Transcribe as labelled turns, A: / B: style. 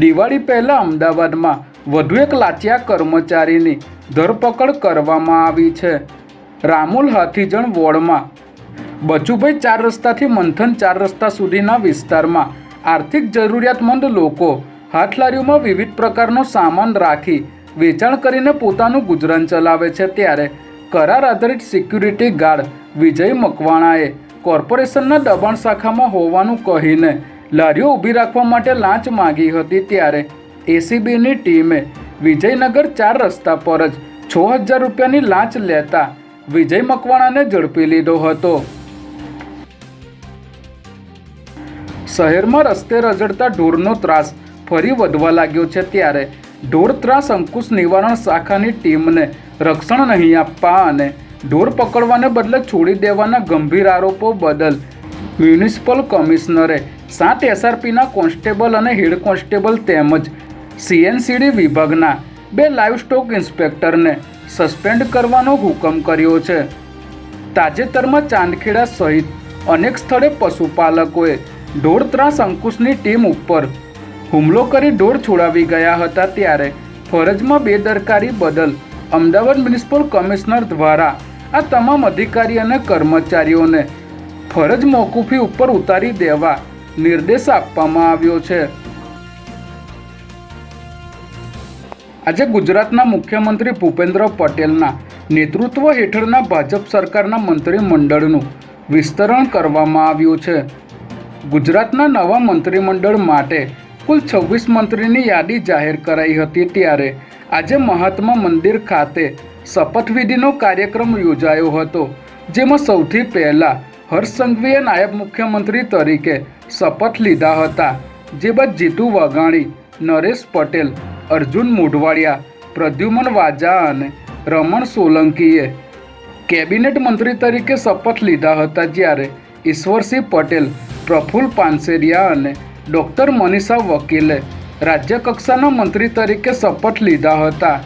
A: દિવાળી પહેલાં અમદાવાદમાં વધુ એક લાચિયા કર્મચારીની ધરપકડ કરવામાં આવી છે. રામુલ હાથીજણ વોર્ડમાં. બચુભાઈ ચાર રસ્તાથી મંથન ચાર રસ્તા સુધીના વિસ્તારમાં આર્થિક જરૂરિયાતમંદ લોકો હાથલારીઓમાં વિવિધ પ્રકારનો સામાન રાખી વેચાણ કરીને પોતાનું ગુજરાન ચલાવે છે ત્યારે કરાર આધારિત સિક્યુરિટી ગાર્ડ વિજય મકવાણાએ કોર્પોરેશનના દબાણ શાખામાં હોવાનું કહીને લારીઓ ઊભી રાખવા માટે લાંચ માંગી હતી ત્યારે એસીબીની ટીમે વિજયનગર ચાર રસ્તા પર જ છ હજાર રૂપિયાની લાંચ લેતા વિજય મકવાણાને ઝડપી લીધો હતો. શહેરમાં રસ્તે રઝળતા ઢોરનો ત્રાસ ફરી વધવા લાગ્યો છે ત્યારે ઢોર ત્રાસ અંકુશ નિવારણ શાખાની ટીમને રક્ષણ નહીં આપવા અને ઢોર પકડવાને બદલે છોડી દેવાના ગંભીર આરોપો બદલ મ્યુનિસિપલ કમિશનરે સાત એસઆરપીના કોન્સ્ટેબલ અને હેડ કોન્સ્ટેબલ તેમજ સીએનસીડી વિભાગના બે લાઇવ સ્ટોક ઇન્સ્પેક્ટરને સસ્પેન્ડ કરવાનો હુકમ કર્યો છે. તાજેતરમાં ચાંદખેડા સહિત અનેક સ્થળે પશુપાલકોએ ઢોર ત્રાસ અંકુશની ટીમ ઉપર હુમલો કરી ઢોર છોડાવી ગયા હતા ત્યારે ફરજમાં બેદરકારી બદલ અમદાવાદ મ્યુનિસિપલ કમિશનર દ્વારા આ તમામ અધિકારી અને કર્મચારીઓને ફરજ મોકૂફી ઉપર ઉતારી દેવા નિર્દેશ આપવામાં આવ્યો છે. આજે ગુજરાતના મુખ્યમંત્રી ભૂપેન્દ્ર પટેલના નેતૃત્વ હેઠળના ભાજપ સરકારના મંત્રીમંડળનું વિસ્તરણ કરવામાં આવ્યું છે. ગુજરાતના નવા મંત્રીમંડળ માટે કુલ છવ્વીસ મંત્રીની યાદી જાહેર કરાઈ હતી ત્યારે આજે મહાત્મા મંદિર ખાતે શપથવિધિનો કાર્યક્રમ યોજાયો હતો, જેમાં સૌથી પહેલાં હર્ષ સંઘવીએ નાયબ મુખ્યમંત્રી તરીકે શપથ લીધા હતા. જે બાદ જીતુ વાઘાણી, નરેશ પટેલ, અર્જુન મોઢવાડિયા, પ્રદ્યુમન વાજા અને રમણ સોલંકીએ કેબિનેટ મંત્રી તરીકે શપથ લીધા હતા જ્યારે ઈશ્વરસિંહ પટેલ પ્રફુલ્લ પાનસેરિયા અને ડૉક્ટર મનીષા વકીલે રાજ્યકક્ષાના મંત્રી તરીકે શપથ લીધા હતા.